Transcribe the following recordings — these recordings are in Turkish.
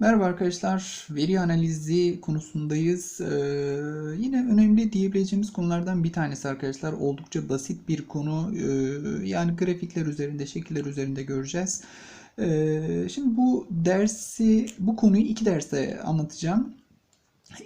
Merhaba arkadaşlar, veri analizi konusundayız. Ee, yine önemli diyebileceğimiz konulardan bir tanesi arkadaşlar. Oldukça basit bir konu. Ee, yani grafikler üzerinde, şekiller üzerinde göreceğiz. Ee, şimdi bu dersi, bu konuyu iki derste anlatacağım.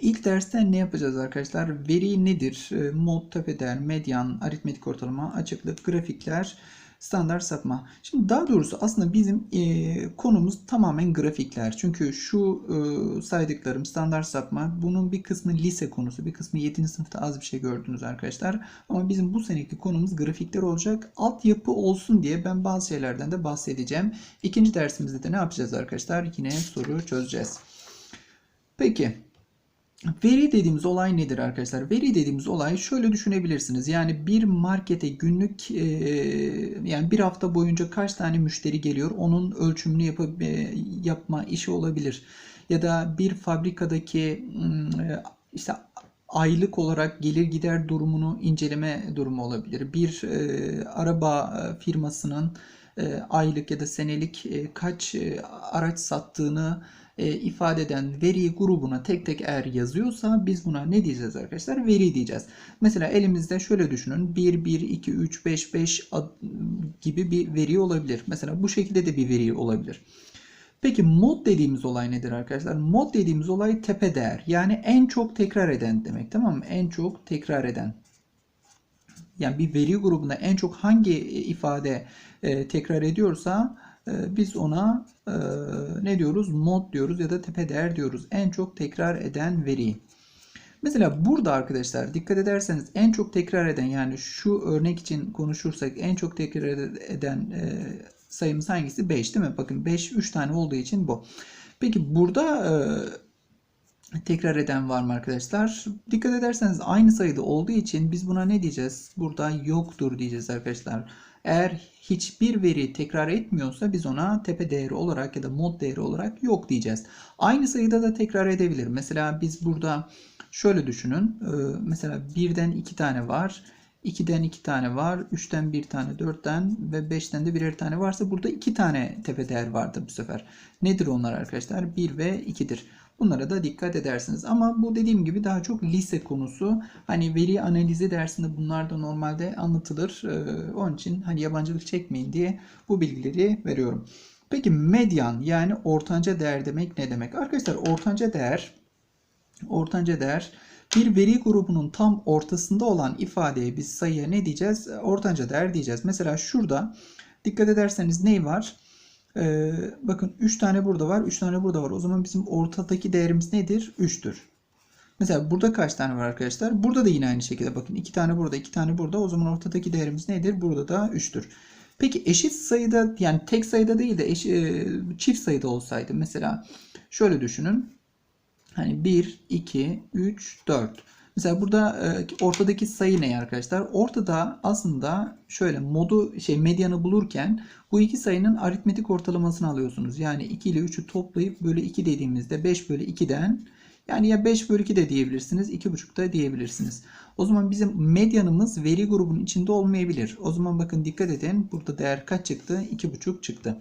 İlk derste ne yapacağız arkadaşlar? Veri nedir? Ee, Mod, tepedeğer, medyan, aritmetik ortalama, açıklık, grafikler, standart sapma. Şimdi daha doğrusu aslında bizim e, konumuz tamamen grafikler. Çünkü şu e, saydıklarım standart sapma bunun bir kısmı lise konusu, bir kısmı 7. sınıfta az bir şey gördünüz arkadaşlar. Ama bizim bu seneki konumuz grafikler olacak. Altyapı olsun diye ben bazı şeylerden de bahsedeceğim. İkinci dersimizde de ne yapacağız arkadaşlar? Yine soru çözeceğiz. Peki. Veri dediğimiz olay nedir arkadaşlar? Veri dediğimiz olay şöyle düşünebilirsiniz. Yani bir markete günlük e, yani bir hafta boyunca kaç tane müşteri geliyor onun ölçümünü yap e, yapma işi olabilir. Ya da bir fabrikadaki e, işte aylık olarak gelir gider durumunu inceleme durumu olabilir. Bir e, araba firmasının e, aylık ya da senelik e, kaç e, araç sattığını e, ifade eden veri grubuna tek tek eğer yazıyorsa biz buna ne diyeceğiz arkadaşlar? Veri diyeceğiz. Mesela elimizde şöyle düşünün. 1, 1, 2, 3, 5, 5 gibi bir veri olabilir. Mesela bu şekilde de bir veri olabilir. Peki mod dediğimiz olay nedir arkadaşlar? Mod dediğimiz olay tepe değer. Yani en çok tekrar eden demek tamam mı? En çok tekrar eden. Yani bir veri grubunda en çok hangi ifade e, tekrar ediyorsa biz ona e, ne diyoruz? Mod diyoruz ya da tepe değer diyoruz. En çok tekrar eden veri. Mesela burada arkadaşlar dikkat ederseniz en çok tekrar eden yani şu örnek için konuşursak en çok tekrar eden e, sayımız hangisi? 5 değil mi? Bakın 5 3 tane olduğu için bu. Peki burada e, tekrar eden var mı arkadaşlar? Dikkat ederseniz aynı sayıda olduğu için biz buna ne diyeceğiz? Burada yoktur diyeceğiz arkadaşlar. Eğer hiçbir veri tekrar etmiyorsa biz ona tepe değeri olarak ya da mod değeri olarak yok diyeceğiz. Aynı sayıda da tekrar edebilir. Mesela biz burada şöyle düşünün. Ee, mesela birden iki tane var. 2'den 2 tane var. 3'ten 1 tane, 4'ten ve 5'ten de birer tane varsa burada 2 tane tepe değer vardır bu sefer. Nedir onlar arkadaşlar? 1 ve 2'dir. Bunlara da dikkat edersiniz. Ama bu dediğim gibi daha çok lise konusu. Hani veri analizi dersinde bunlar da normalde anlatılır. Ee, onun için hani yabancılık çekmeyin diye bu bilgileri veriyorum. Peki medyan yani ortanca değer demek ne demek? Arkadaşlar ortanca değer ortanca değer bir veri grubunun tam ortasında olan ifadeye biz sayıya ne diyeceğiz? Ortanca değer diyeceğiz. Mesela şurada dikkat ederseniz ne var? Ee, bakın 3 tane burada var, 3 tane burada var. O zaman bizim ortadaki değerimiz nedir? 3'tür. Mesela burada kaç tane var arkadaşlar? Burada da yine aynı şekilde bakın 2 tane burada, 2 tane burada. O zaman ortadaki değerimiz nedir? Burada da 3'tür. Peki eşit sayıda yani tek sayıda değil de eş, e, çift sayıda olsaydı mesela şöyle düşünün. Hani 1, 2, 3, 4. Mesela burada e, ortadaki sayı ne arkadaşlar? Ortada aslında şöyle modu şey medyanı bulurken bu iki sayının aritmetik ortalamasını alıyorsunuz. Yani 2 ile 3'ü toplayıp bölü 2 dediğimizde 5 bölü 2'den yani ya 5 bölü 2 de diyebilirsiniz, 2,5 da diyebilirsiniz. O zaman bizim medyanımız veri grubunun içinde olmayabilir. O zaman bakın dikkat edin. Burada değer kaç çıktı? 2,5 çıktı.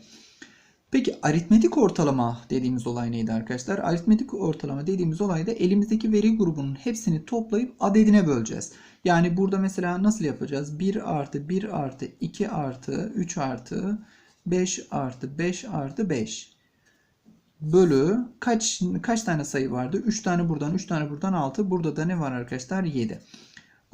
Peki aritmetik ortalama dediğimiz olay neydi arkadaşlar? Aritmetik ortalama dediğimiz olayda elimizdeki veri grubunun hepsini toplayıp adedine böleceğiz. Yani burada mesela nasıl yapacağız? 1 artı 1 artı 2 artı 3 artı 5 artı 5 artı 5 bölü kaç kaç tane sayı vardı? 3 tane buradan 3 tane buradan 6. Burada da ne var arkadaşlar? 7.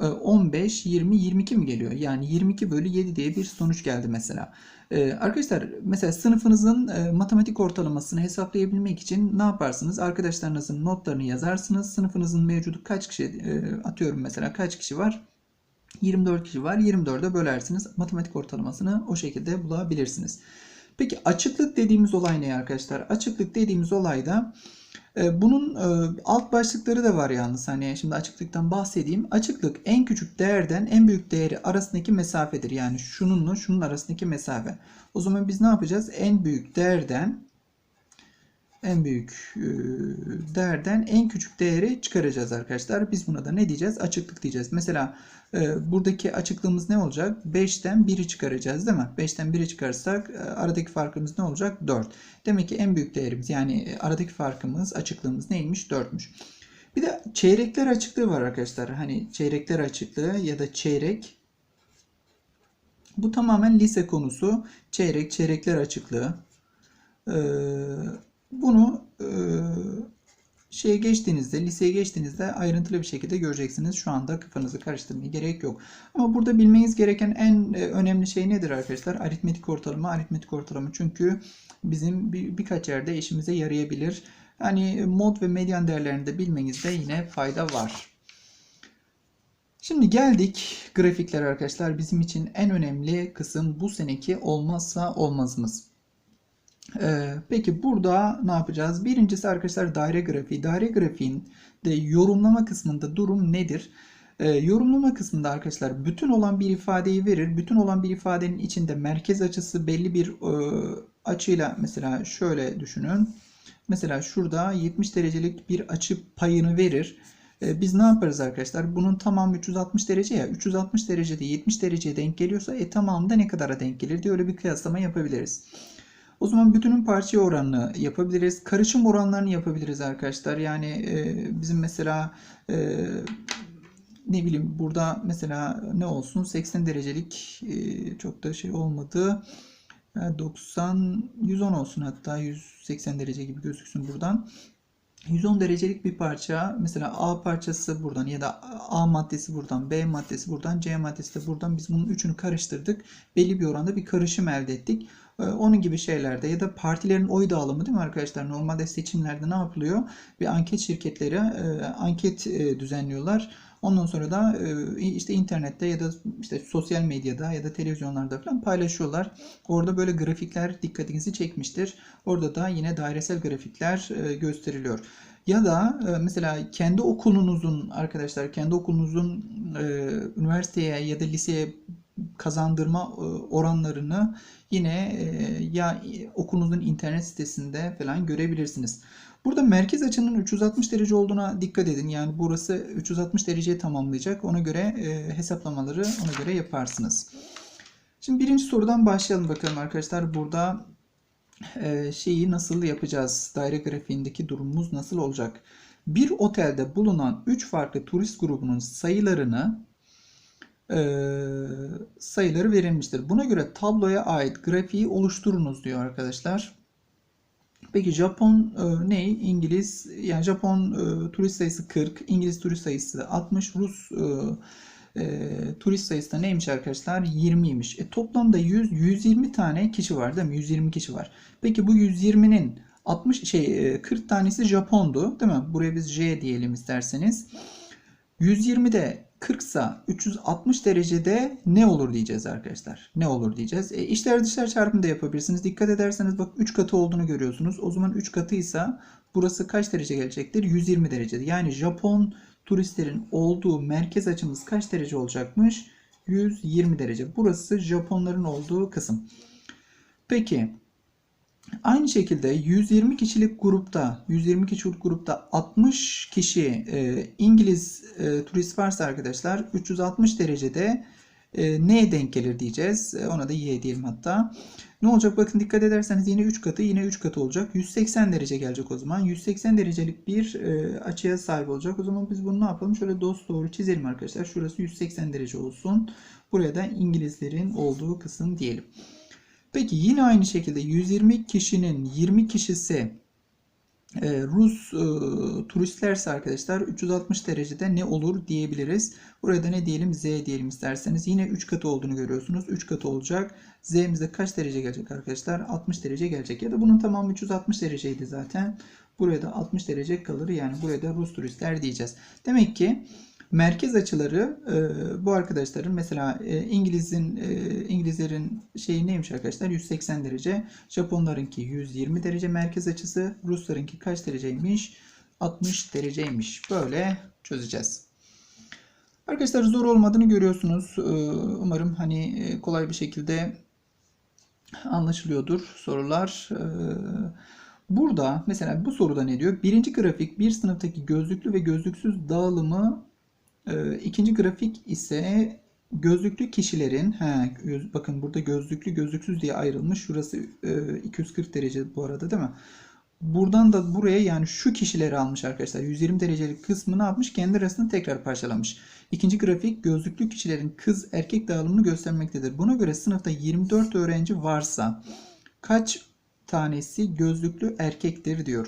15, 20, 22 mi geliyor? Yani 22 bölü 7 diye bir sonuç geldi mesela. Ee, arkadaşlar mesela sınıfınızın e, matematik ortalamasını hesaplayabilmek için ne yaparsınız? Arkadaşlarınızın notlarını yazarsınız. Sınıfınızın mevcudu kaç kişi e, atıyorum mesela kaç kişi var? 24 kişi var. 24'e bölersiniz. Matematik ortalamasını o şekilde bulabilirsiniz. Peki açıklık dediğimiz olay ne arkadaşlar? Açıklık dediğimiz olayda e, bunun e, alt başlıkları da var yalnız. Hani şimdi açıklıktan bahsedeyim. Açıklık en küçük değerden en büyük değeri arasındaki mesafedir. Yani şununla şunun arasındaki mesafe. O zaman biz ne yapacağız? En büyük değerden en büyük e, değerden en küçük değeri çıkaracağız arkadaşlar. Biz buna da ne diyeceğiz? Açıklık diyeceğiz. Mesela e, buradaki açıklığımız ne olacak? 5'ten 1'i çıkaracağız değil mi? 5'ten 1'i çıkarırsak e, aradaki farkımız ne olacak? 4. Demek ki en büyük değerimiz yani aradaki farkımız, açıklığımız neymiş? 4'müş. Bir de çeyrekler açıklığı var arkadaşlar. Hani çeyrekler açıklığı ya da çeyrek. Bu tamamen lise konusu. Çeyrek, çeyrekler açıklığı. Ee, bunu e, şeye geçtiğinizde, liseye geçtiğinizde ayrıntılı bir şekilde göreceksiniz. Şu anda kafanızı karıştırmaya gerek yok. Ama burada bilmeniz gereken en e, önemli şey nedir arkadaşlar? Aritmetik ortalama, aritmetik ortalama. Çünkü bizim bir, birkaç yerde işimize yarayabilir. Yani mod ve medyan değerlerini de bilmenizde yine fayda var. Şimdi geldik grafikler arkadaşlar. Bizim için en önemli kısım bu seneki olmazsa olmazımız. Ee, peki burada ne yapacağız? Birincisi arkadaşlar daire grafiği. Daire grafiğin de yorumlama kısmında durum nedir? Ee, yorumlama kısmında arkadaşlar bütün olan bir ifadeyi verir. Bütün olan bir ifadenin içinde merkez açısı belli bir e, açıyla mesela şöyle düşünün. Mesela şurada 70 derecelik bir açı payını verir. Ee, biz ne yaparız arkadaşlar? Bunun tamamı 360 derece ya. 360 derecede 70 dereceye denk geliyorsa e tamamı da ne kadara denk gelir diye öyle bir kıyaslama yapabiliriz. O zaman bütünün parçaya oranını yapabiliriz. Karışım oranlarını yapabiliriz arkadaşlar. Yani e, bizim mesela e, ne bileyim burada mesela ne olsun 80 derecelik e, çok da şey olmadı. 90 110 olsun hatta 180 derece gibi gözüksün buradan. 110 derecelik bir parça mesela A parçası buradan ya da A maddesi buradan B maddesi buradan C maddesi de buradan biz bunun üçünü karıştırdık. Belli bir oranda bir karışım elde ettik. Ee, onun gibi şeylerde ya da partilerin oy dağılımı değil mi arkadaşlar? Normalde seçimlerde ne yapılıyor? Bir anket şirketleri e, anket e, düzenliyorlar. Ondan sonra da e, işte internette ya da işte sosyal medyada ya da televizyonlarda falan paylaşıyorlar. Orada böyle grafikler dikkatinizi çekmiştir. Orada da yine dairesel grafikler gösteriliyor. Ya da mesela kendi okulunuzun arkadaşlar kendi okulunuzun üniversiteye ya da liseye kazandırma oranlarını yine ya okulunuzun internet sitesinde falan görebilirsiniz. Burada merkez açının 360 derece olduğuna dikkat edin. Yani burası 360 dereceye tamamlayacak. Ona göre hesaplamaları ona göre yaparsınız. Şimdi birinci sorudan başlayalım bakalım arkadaşlar. Burada şeyi nasıl yapacağız? Daire grafiğindeki durumumuz nasıl olacak? Bir otelde bulunan 3 farklı turist grubunun sayılarını sayıları verilmiştir. Buna göre tabloya ait grafiği oluşturunuz diyor arkadaşlar. Peki Japon e, ne? İngiliz yani Japon e, turist sayısı 40, İngiliz turist sayısı 60, Rus e, e, turist sayısı da neymiş arkadaşlar? 20'ymiş. E, toplamda 100 120 tane kişi var değil mi? 120 kişi var. Peki bu 120'nin 60 şey 40 tanesi Japondu değil mi? Buraya biz J diyelim isterseniz. 120'de 40 sa 360 derecede ne olur diyeceğiz arkadaşlar. Ne olur diyeceğiz. E, içler dışlar çarpımı da yapabilirsiniz. Dikkat ederseniz bak 3 katı olduğunu görüyorsunuz. O zaman 3 katıysa burası kaç derece gelecektir? 120 derecede. Yani Japon turistlerin olduğu merkez açımız kaç derece olacakmış? 120 derece. Burası Japonların olduğu kısım. Peki Aynı şekilde 120 kişilik grupta 120 kişilik grupta 60 kişi e, İngiliz e, turist varsa arkadaşlar 360 derecede e, neye denk gelir diyeceğiz. E, ona da y diyelim hatta. Ne olacak bakın dikkat ederseniz yine 3 katı yine 3 katı olacak. 180 derece gelecek o zaman. 180 derecelik bir e, açıya sahip olacak. O zaman biz bunu ne yapalım? Şöyle dost doğru çizelim arkadaşlar. Şurası 180 derece olsun. Buraya da İngilizlerin olduğu kısım diyelim. Peki yine aynı şekilde 120 kişinin 20 kişisi e, Rus e, turistlerse arkadaşlar 360 derecede ne olur diyebiliriz. Burada ne diyelim Z diyelim isterseniz. Yine 3 katı olduğunu görüyorsunuz. 3 katı olacak. Z'mizde kaç derece gelecek arkadaşlar? 60 derece gelecek. Ya da bunun tamamı 360 dereceydi zaten. Buraya da 60 derece kalır. Yani buraya da Rus turistler diyeceğiz. Demek ki Merkez açıları e, bu arkadaşların mesela e, İngiliz'in e, İngilizlerin şeyi neymiş arkadaşlar? 180 derece. Japonlarınki 120 derece merkez açısı. Ruslarınki kaç dereceymiş? 60 dereceymiş. Böyle çözeceğiz. Arkadaşlar zor olmadığını görüyorsunuz. E, umarım hani e, kolay bir şekilde anlaşılıyordur sorular. E, Burada mesela bu soruda ne diyor? Birinci grafik bir sınıftaki gözlüklü ve gözlüksüz dağılımı e, ikinci grafik ise gözlüklü kişilerin he, göz- bakın burada gözlüklü gözlüksüz diye ayrılmış. Şurası e, 240 derece bu arada değil mi? Buradan da buraya yani şu kişileri almış arkadaşlar. 120 derecelik kısmını almış. Kendi arasında tekrar parçalamış. İkinci grafik gözlüklü kişilerin kız erkek dağılımını göstermektedir. Buna göre sınıfta 24 öğrenci varsa kaç tanesi gözlüklü erkektir diyor.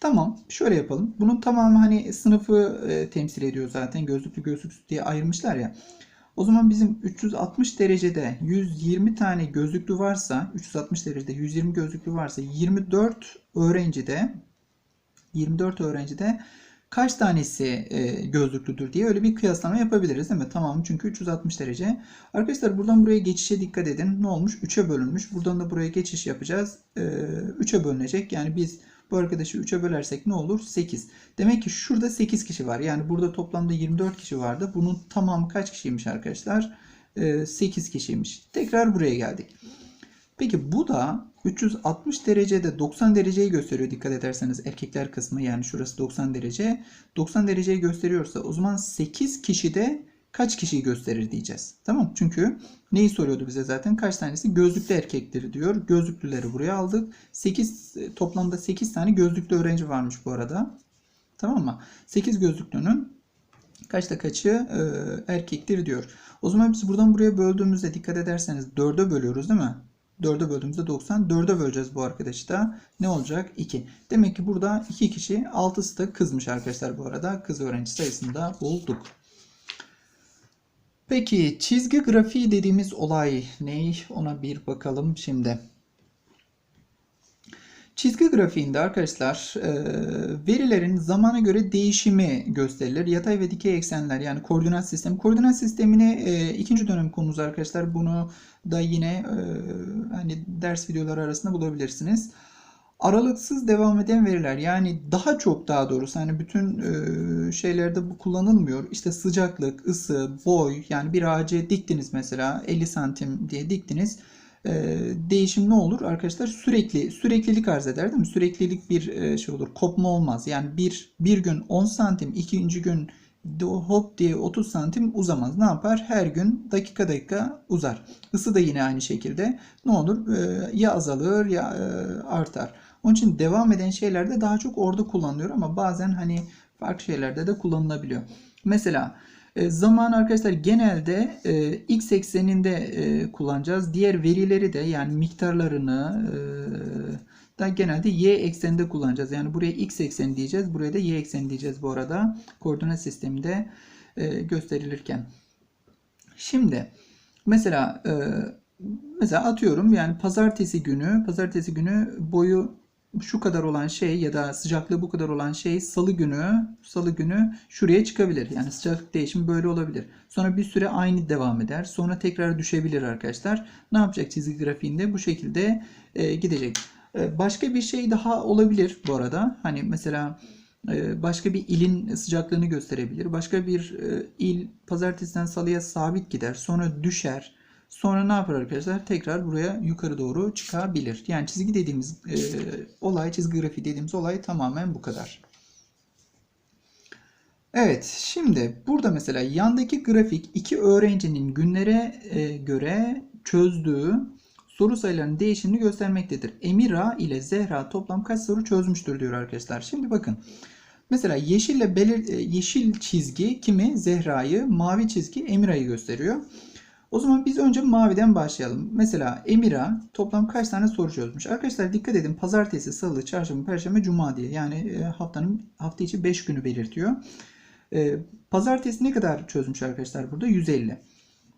Tamam, şöyle yapalım. Bunun tamamı hani sınıfı e, temsil ediyor zaten. Gözlüklü gözlüksüz diye ayırmışlar ya. O zaman bizim 360 derecede 120 tane gözlüklü varsa, 360 derecede 120 gözlüklü varsa 24 öğrencide 24 öğrencide kaç tanesi e, gözlüklüdür diye öyle bir kıyaslama yapabiliriz değil mi? Tamam çünkü 360 derece. Arkadaşlar buradan buraya geçişe dikkat edin. Ne olmuş? 3'e bölünmüş. Buradan da buraya geçiş yapacağız. E, 3'e bölünecek. Yani biz bu arkadaşı 3'e bölersek ne olur? 8. Demek ki şurada 8 kişi var. Yani burada toplamda 24 kişi vardı. Bunun tamamı kaç kişiymiş arkadaşlar? E, 8 kişiymiş. Tekrar buraya geldik. Peki bu da 360 derecede 90 dereceyi gösteriyor dikkat ederseniz erkekler kısmı yani şurası 90 derece. 90 dereceyi gösteriyorsa o zaman 8 kişide kaç kişiyi gösterir diyeceğiz. Tamam Çünkü neyi soruyordu bize zaten kaç tanesi gözlüklü erkektir diyor. Gözlüklüleri buraya aldık. 8 toplamda 8 tane gözlüklü öğrenci varmış bu arada. Tamam mı? 8 gözlüklünün kaçta kaçı e, erkektir diyor. O zaman biz buradan buraya böldüğümüzde dikkat ederseniz 4'e bölüyoruz değil mi? 4'e böldüğümüzde 90. 4'e böleceğiz bu arkadaşı da. Ne olacak? 2. Demek ki burada 2 kişi 6'sı da kızmış arkadaşlar bu arada. Kız öğrenci sayısını da bulduk. Peki çizgi grafiği dediğimiz olay ne? Ona bir bakalım şimdi. Çizgi grafiğinde arkadaşlar e, verilerin zamana göre değişimi gösterilir. Yatay ve dikey eksenler yani koordinat sistemi. Koordinat sistemini e, ikinci dönem konumuz arkadaşlar. Bunu da yine e, hani ders videoları arasında bulabilirsiniz. Aralıksız devam eden veriler yani daha çok daha doğrusu hani bütün e, şeylerde bu kullanılmıyor. İşte sıcaklık, ısı, boy yani bir ağacı diktiniz mesela 50 santim diye diktiniz. E, değişim ne olur arkadaşlar? Sürekli süreklilik arz eder değil mi? Süreklilik bir e, şey olur. Kopma olmaz. Yani bir bir gün 10 santim, ikinci gün hop diye 30 santim uzamaz. Ne yapar? Her gün dakika dakika uzar. Isı da yine aynı şekilde ne olur? Ya azalır ya artar. Onun için devam eden şeylerde daha çok orada kullanılıyor ama bazen hani farklı şeylerde de kullanılabiliyor. Mesela e, zaman arkadaşlar genelde e, x ekseninde e, kullanacağız. Diğer verileri de yani miktarlarını da genelde y ekseninde kullanacağız. Yani buraya x ekseni diyeceğiz. Buraya da y ekseni diyeceğiz bu arada. Koordinat sisteminde gösterilirken. Şimdi mesela mesela atıyorum yani pazartesi günü pazartesi günü boyu şu kadar olan şey ya da sıcaklığı bu kadar olan şey salı günü salı günü şuraya çıkabilir. Yani sıcaklık değişimi böyle olabilir. Sonra bir süre aynı devam eder. Sonra tekrar düşebilir arkadaşlar. Ne yapacak çizgi grafiğinde? Bu şekilde e, gidecek. E, başka bir şey daha olabilir bu arada. Hani mesela e, başka bir ilin sıcaklığını gösterebilir. Başka bir e, il pazartesiden salıya sabit gider. Sonra düşer. Sonra ne yapar arkadaşlar? Tekrar buraya yukarı doğru çıkabilir. Yani çizgi dediğimiz e, olay, çizgi grafiği dediğimiz olay tamamen bu kadar. Evet, şimdi burada mesela yandaki grafik iki öğrencinin günlere e, göre çözdüğü soru sayılarının değişimini göstermektedir. Emira ile Zehra toplam kaç soru çözmüştür diyor arkadaşlar. Şimdi bakın. Mesela yeşille belir, e, yeşil çizgi kimi? Zehra'yı, mavi çizgi Emira'yı gösteriyor. O zaman biz önce maviden başlayalım. Mesela Emira toplam kaç tane soru çözmüş? Arkadaşlar dikkat edin. Pazartesi, salı, çarşamba, perşembe, cuma diye. Yani e, haftanın hafta içi 5 günü belirtiyor. E, pazartesi ne kadar çözmüş arkadaşlar burada? 150.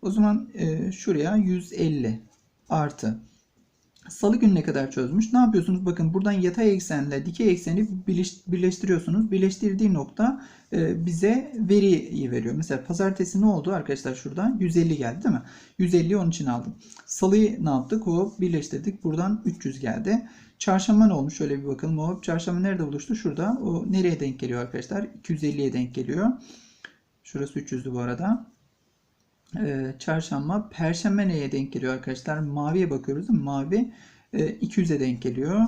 O zaman e, şuraya 150 artı. Salı günü ne kadar çözmüş? Ne yapıyorsunuz? Bakın buradan yatay eksenle dikey ekseni birleştiriyorsunuz. Birleştirdiği nokta e, bize veriyi veriyor. Mesela pazartesi ne oldu arkadaşlar şuradan? 150 geldi değil mi? 150'yi onun için aldım. Salıyı ne yaptık? Hop birleştirdik. Buradan 300 geldi. Çarşamba ne olmuş? Şöyle bir bakalım. Hop çarşamba nerede buluştu? Şurada. O nereye denk geliyor arkadaşlar? 250'ye denk geliyor. Şurası 300'dü bu arada. Ee, çarşamba, perşembe neye denk geliyor arkadaşlar? Maviye bakıyoruz? Mavi e, 200'e denk geliyor.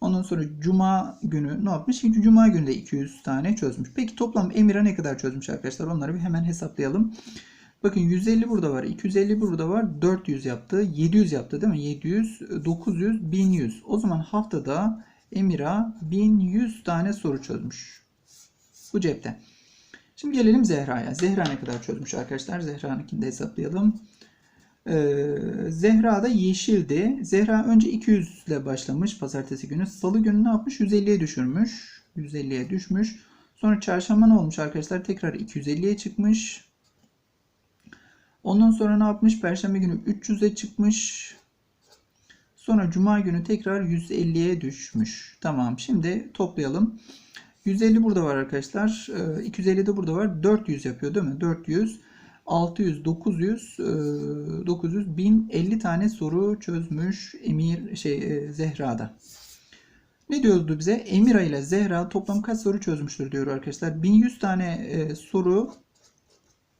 Ondan sonra cuma günü ne yapmış? Cuma günü de 200 tane çözmüş. Peki toplam Emir'a ne kadar çözmüş arkadaşlar? Onları bir hemen hesaplayalım. Bakın 150 burada var. 250 burada var. 400 yaptı. 700 yaptı değil mi? 700, 900, 1100. O zaman haftada Emir'a 1100 tane soru çözmüş. Bu cepte. Şimdi gelelim Zehra'ya. Zehra ne kadar çözmüş arkadaşlar? Zehra'nınkini de hesaplayalım. Ee, Zehra da yeşildi. Zehra önce 200 ile başlamış pazartesi günü. Salı günü ne yapmış? 150'ye düşürmüş. 150'ye düşmüş. Sonra çarşamba ne olmuş arkadaşlar? Tekrar 250'ye çıkmış. Ondan sonra ne yapmış? Perşembe günü 300'e çıkmış. Sonra cuma günü tekrar 150'ye düşmüş. Tamam. Şimdi toplayalım. 150 burada var arkadaşlar. Ee, 250 de burada var. 400 yapıyor değil mi? 400, 600, 900, e, 900, 1050 tane soru çözmüş Emir şey e, Zehra'da. Ne diyordu bize? Emira ile Zehra toplam kaç soru çözmüştür diyor arkadaşlar. 1100 tane e, soru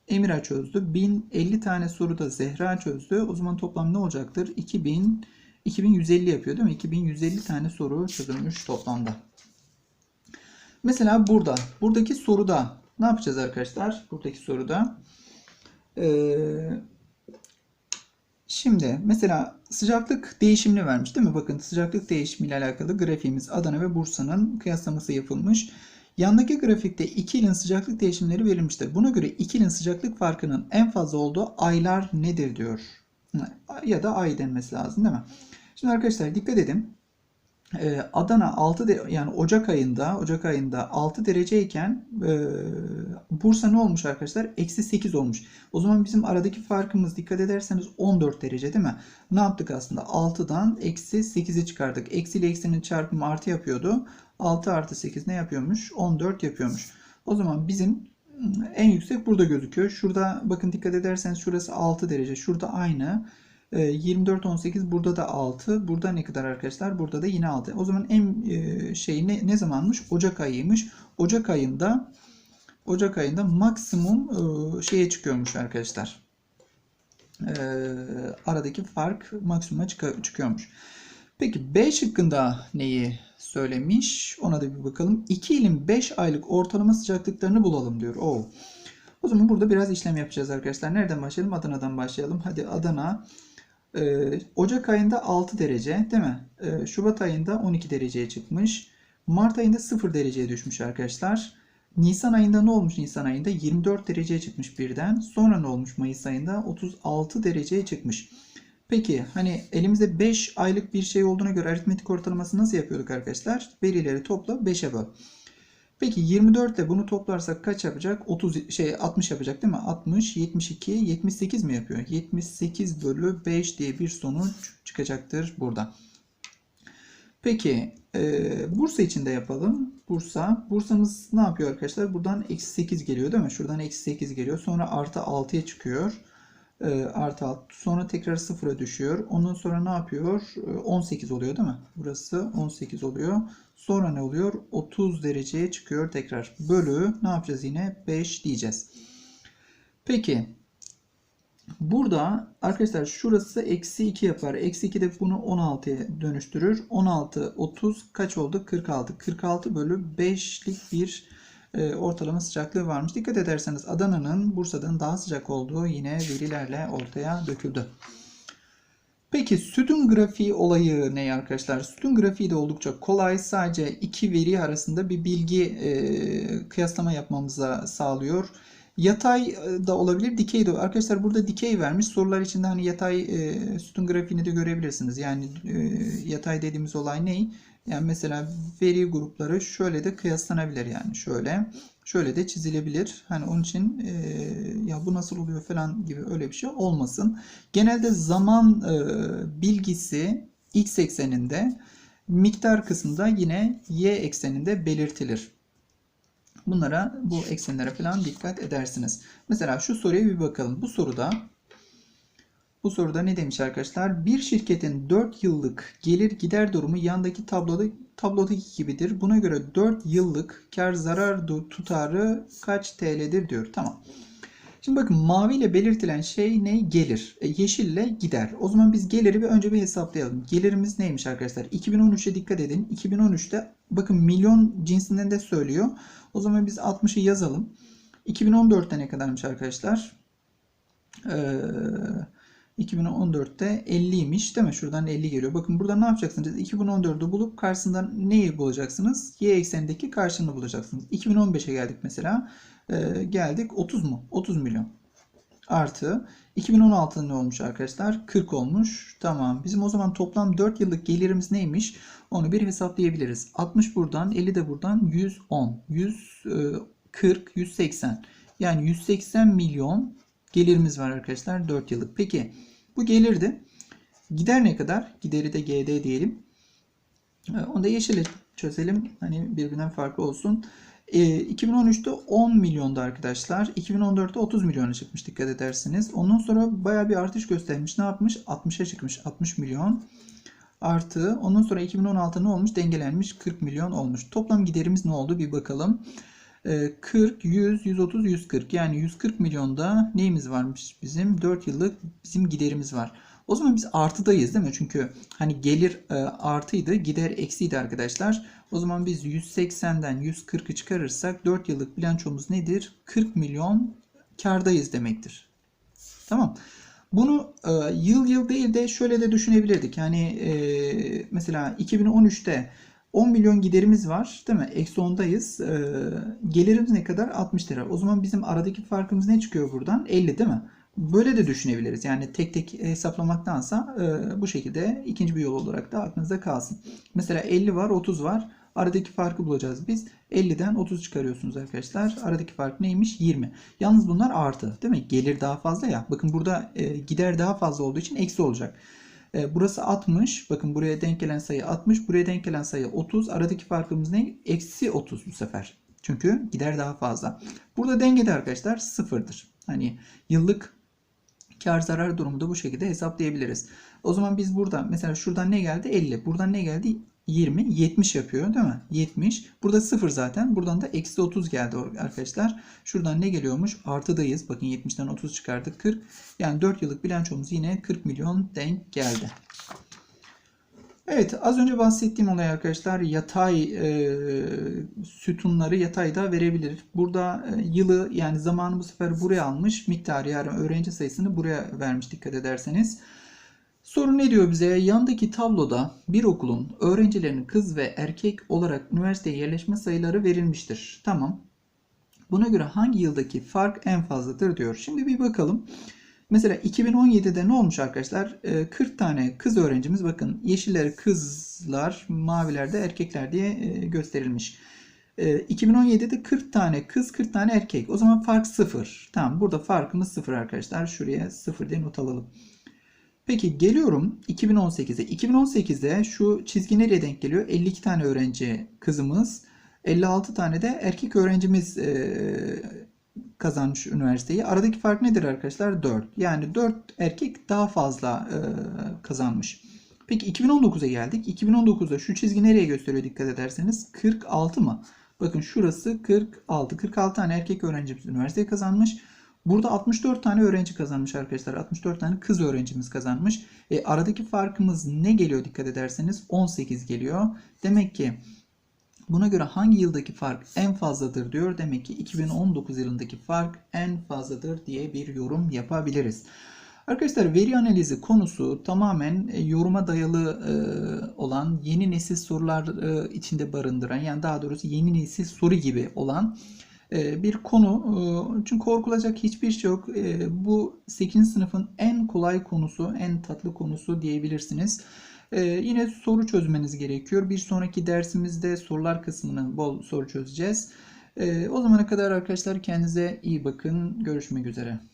Emira çözdü. 1050 tane soru da Zehra çözdü. O zaman toplam ne olacaktır? 2000 2150 yapıyor değil mi? 2150 tane soru çözülmüş toplamda. Mesela burada, buradaki soruda ne yapacağız arkadaşlar? Buradaki soruda ee, şimdi mesela sıcaklık değişimini vermiş değil mi? Bakın sıcaklık değişimiyle alakalı grafiğimiz Adana ve Bursa'nın kıyaslaması yapılmış. Yandaki grafikte iki ilin sıcaklık değişimleri verilmiştir. Buna göre iki ilin sıcaklık farkının en fazla olduğu aylar nedir diyor. Ya da ay denmesi lazım değil mi? Şimdi arkadaşlar dikkat edin. Ee, Adana 6 de, yani Ocak ayında Ocak ayında 6 dereceyken e, Bursa ne olmuş arkadaşlar? Eksi 8 olmuş. O zaman bizim aradaki farkımız dikkat ederseniz 14 derece değil mi? Ne yaptık aslında? 6'dan eksi 8'i çıkardık. Eksi ile eksinin çarpımı artı yapıyordu. 6 artı 8 ne yapıyormuş? 14 yapıyormuş. O zaman bizim en yüksek burada gözüküyor. Şurada bakın dikkat ederseniz şurası 6 derece. Şurada aynı. 24 18 burada da 6. Burada ne kadar arkadaşlar? Burada da yine 6. O zaman en şey ne, ne zamanmış? Ocak ayıymış. Ocak ayında Ocak ayında maksimum şeye çıkıyormuş arkadaşlar. Aradaki fark maksimuma çıkıyormuş. Peki B şıkkında neyi söylemiş? Ona da bir bakalım. 2 ilin 5 aylık ortalama sıcaklıklarını bulalım diyor. Oo. O zaman burada biraz işlem yapacağız arkadaşlar. Nereden başlayalım? Adana'dan başlayalım. Hadi Adana ee, Ocak ayında 6 derece değil mi? Ee, Şubat ayında 12 dereceye çıkmış. Mart ayında 0 dereceye düşmüş arkadaşlar. Nisan ayında ne olmuş Nisan ayında? 24 dereceye çıkmış birden. Sonra ne olmuş Mayıs ayında? 36 dereceye çıkmış. Peki hani elimizde 5 aylık bir şey olduğuna göre aritmetik ortalaması nasıl yapıyorduk arkadaşlar? Verileri topla 5'e böl. Peki 24 ile bunu toplarsak kaç yapacak? 30 şey 60 yapacak değil mi? 60, 72, 78 mi yapıyor? 78 bölü 5 diye bir sonuç çıkacaktır burada. Peki e, Bursa için de yapalım. Bursa. Bursa'mız ne yapıyor arkadaşlar? Buradan eksi 8 geliyor değil mi? Şuradan eksi 8 geliyor. Sonra artı 6'ya çıkıyor. E, artı 6. Sonra tekrar 0'a düşüyor. Ondan sonra ne yapıyor? E, 18 oluyor değil mi? Burası 18 oluyor. Sonra ne oluyor? 30 dereceye çıkıyor tekrar. Bölü ne yapacağız yine? 5 diyeceğiz. Peki. Burada arkadaşlar şurası eksi 2 yapar. Eksi 2 de bunu 16'ya dönüştürür. 16, 30 kaç oldu? 46. 46 bölü 5'lik bir e, ortalama sıcaklığı varmış. Dikkat ederseniz Adana'nın Bursa'dan daha sıcak olduğu yine verilerle ortaya döküldü. Peki sütun grafiği olayı ne arkadaşlar? Sütun grafiği de oldukça kolay. Sadece iki veri arasında bir bilgi e, kıyaslama yapmamıza sağlıyor. Yatay da olabilir, dikey de. Arkadaşlar burada dikey vermiş. Sorular içinde hani yatay e, sütun grafiğini de görebilirsiniz. Yani e, yatay dediğimiz olay ne? Yani mesela veri grupları şöyle de kıyaslanabilir yani şöyle. Şöyle de çizilebilir. Hani onun için e, ya bu nasıl oluyor falan gibi öyle bir şey olmasın. Genelde zaman e, bilgisi x ekseninde miktar kısmında yine y ekseninde belirtilir. Bunlara bu eksenlere falan dikkat edersiniz. Mesela şu soruya bir bakalım. Bu soruda bu soruda ne demiş arkadaşlar? Bir şirketin 4 yıllık gelir gider durumu yandaki tabloda tablodaki gibidir. Buna göre 4 yıllık kar zarar tutarı kaç TL'dir diyor. Tamam. Şimdi bakın maviyle belirtilen şey ne? Gelir. E, yeşille gider. O zaman biz geliri bir önce bir hesaplayalım. Gelirimiz neymiş arkadaşlar? 2013'e dikkat edin. 2013'te bakın milyon cinsinden de söylüyor. O zaman biz 60'ı yazalım. 2014'te ne kadarmış arkadaşlar? Ee, 2014'te 50'ymiş değil mi? Şuradan 50 geliyor. Bakın burada ne yapacaksınız? 2014'ü bulup karşısından neyi bulacaksınız? Y eksenindeki karşılığını bulacaksınız. 2015'e geldik mesela. Ee, geldik 30 mu? 30 milyon. Artı 2016'da ne olmuş arkadaşlar? 40 olmuş. Tamam. Bizim o zaman toplam 4 yıllık gelirimiz neymiş? Onu bir hesaplayabiliriz. 60 buradan, 50 de buradan 110. 140, 180. Yani 180 milyon gelirimiz var arkadaşlar 4 yıllık. Peki bu gelirdi. Gider ne kadar? Gideri de GD diyelim. Ee, Onu da yeşile çözelim. Hani birbirinden farklı olsun. Ee, 2013'te 10 milyonda arkadaşlar. 2014'te 30 milyona çıkmış dikkat ederseniz. Ondan sonra baya bir artış göstermiş. Ne yapmış? 60'a çıkmış. 60 milyon. Artı ondan sonra 2016 ne olmuş? Dengelenmiş 40 milyon olmuş. Toplam giderimiz ne oldu? Bir bakalım. Ee, 40, 100, 130, 140. Yani 140 milyonda neyimiz varmış bizim? 4 yıllık bizim giderimiz var. O zaman biz artıdayız değil mi? Çünkü hani gelir e, artıydı, gider eksiydi arkadaşlar. O zaman biz 180'den 140'ı çıkarırsak 4 yıllık bilançomuz nedir? 40 milyon kardayız demektir. Tamam. Bunu e, yıl yıl değil de şöyle de düşünebilirdik. Yani e, mesela 2013'te 10 milyon giderimiz var değil mi? Eksi 10'dayız. E, gelirimiz ne kadar? 60 lira. O zaman bizim aradaki farkımız ne çıkıyor buradan? 50 değil mi? Böyle de düşünebiliriz. Yani tek tek hesaplamaktansa e, bu şekilde ikinci bir yol olarak da aklınızda kalsın. Mesela 50 var, 30 var. Aradaki farkı bulacağız biz. 50'den 30 çıkarıyorsunuz arkadaşlar. Aradaki fark neymiş? 20. Yalnız bunlar artı değil mi? Gelir daha fazla ya. Bakın burada e, gider daha fazla olduğu için eksi olacak. E, burası 60. Bakın buraya denk gelen sayı 60. Buraya denk gelen sayı 30. Aradaki farkımız ne? Eksi 30 bu sefer. Çünkü gider daha fazla. Burada dengede arkadaşlar sıfırdır. Hani yıllık kar zarar durumu da bu şekilde hesaplayabiliriz. O zaman biz burada mesela şuradan ne geldi? 50. Buradan ne geldi? 20. 70 yapıyor değil mi? 70. Burada 0 zaten. Buradan da eksi 30 geldi arkadaşlar. Şuradan ne geliyormuş? Artıdayız. Bakın 70'ten 30 çıkardık. 40. Yani 4 yıllık bilançomuz yine 40 milyon denk geldi. Evet az önce bahsettiğim olay arkadaşlar yatay e, sütunları yatayda verebilir. Burada e, yılı yani zamanı bu sefer buraya almış miktarı yani öğrenci sayısını buraya vermiş dikkat ederseniz. Soru ne diyor bize? Yandaki tabloda bir okulun öğrencilerinin kız ve erkek olarak üniversiteye yerleşme sayıları verilmiştir. Tamam. Buna göre hangi yıldaki fark en fazladır diyor. Şimdi bir bakalım. Mesela 2017'de ne olmuş arkadaşlar? 40 tane kız öğrencimiz bakın yeşiller kızlar, mavilerde erkekler diye gösterilmiş. 2017'de 40 tane kız 40 tane erkek. O zaman fark 0. Tamam burada farkımız 0 arkadaşlar. Şuraya 0 diye not alalım. Peki geliyorum 2018'e. 2018'de şu çizgi nereye denk geliyor? 52 tane öğrenci kızımız, 56 tane de erkek öğrencimiz kazanmış üniversiteyi. Aradaki fark nedir arkadaşlar? 4. Yani 4 erkek daha fazla e, kazanmış. Peki 2019'a geldik. 2019'da şu çizgi nereye gösteriyor dikkat ederseniz? 46 mı? Bakın şurası 46. 46 tane erkek öğrencimiz üniversiteyi kazanmış. Burada 64 tane öğrenci kazanmış arkadaşlar. 64 tane kız öğrencimiz kazanmış. E, aradaki farkımız ne geliyor dikkat ederseniz? 18 geliyor. Demek ki Buna göre hangi yıldaki fark en fazladır diyor. Demek ki 2019 yılındaki fark en fazladır diye bir yorum yapabiliriz. Arkadaşlar veri analizi konusu tamamen e, yoruma dayalı e, olan yeni nesil sorular e, içinde barındıran yani daha doğrusu yeni nesil soru gibi olan bir konu. Çünkü korkulacak hiçbir şey yok. Bu 8. sınıfın en kolay konusu, en tatlı konusu diyebilirsiniz. Yine soru çözmeniz gerekiyor. Bir sonraki dersimizde sorular kısmını bol soru çözeceğiz. O zamana kadar arkadaşlar kendinize iyi bakın. Görüşmek üzere.